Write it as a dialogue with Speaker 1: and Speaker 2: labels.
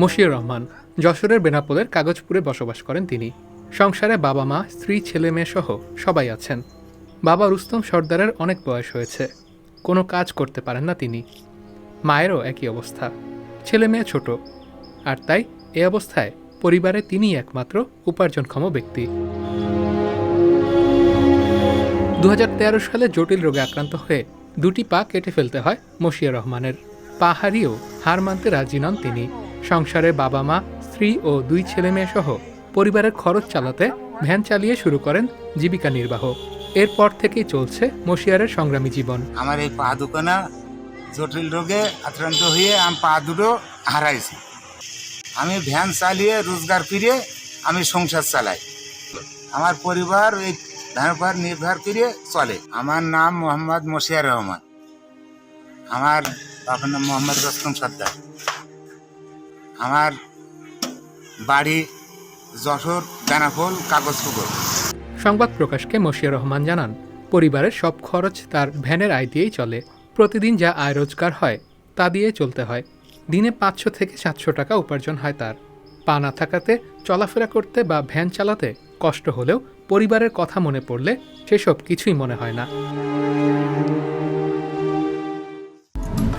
Speaker 1: মশিউর রহমান, যশোরের বেনাপোলের কাগজপুরে বসবাস করেন তিনি। সংসারে বাবা মা, স্ত্রী, ছেলে মেয়ে সহ সবাই আছেন। বাবা রুস্তম সর্দারের অনেক বয়স হয়েছে। কোনো কাজ করতে পারেন না তিনি। মায়েরও একই অবস্থা। ছেলে মেয়ে ছোট। আর তাই এ অবস্থায় পরিবারে তিনিই একমাত্র উপার্জনক্ষম ব্যক্তি। দু হাজার তেরো সালে জটিল রোগে আক্রান্ত হয়ে দুটি পা কেটে ফেলতে হয় মশিয়া রহমানের। পাহাড়িও হার মানতে রাজি নন তিনি। সংসারে বাবা মা, স্ত্রী ও দুই ছেলে মেয়ে সহ পরিবারের খরচ চালাতে ভ্যান চালিয়ে শুরু করেন জীবিকা নির্বাহ। এরপর থেকেই চলছে মশিয়ারের সংগ্রামী জীবন।
Speaker 2: আমার এই পা দুখানা জটিল রোগে আক্রান্ত হয়ে আমি পা দুটো হারাইছি। আমি ভ্যান চালিয়ে রোজগার ফিরে আমি সংসার চালাই। আমার পরিবার এই ভ্যানের উপর নির্ভর করে চলে। আমার নাম মোহাম্মদ মশিয়ার রহমান। আমার বাবার নাম মোহাম্মদ রস্তম সর্দার। আমার বাড়ি যশোর বেনাফল কাগজপুকুর।
Speaker 1: সংবাদ প্রকাশকে মশিয়া রহমান জানান, পরিবারের সব খরচ তার ভ্যানের আয় দিয়েই চলে। প্রতিদিন যা আয় রোজগার হয়, তা দিয়ে চলতে হয়। দিনে পাঁচশো থেকে সাতশো টাকা উপার্জন হয় তার। পা না থাকাতে চলাফেরা করতে বা ভ্যান চালাতে কষ্ট হলেও পরিবারের কথা মনে পড়লে সেসব কিছুই মনে হয় না।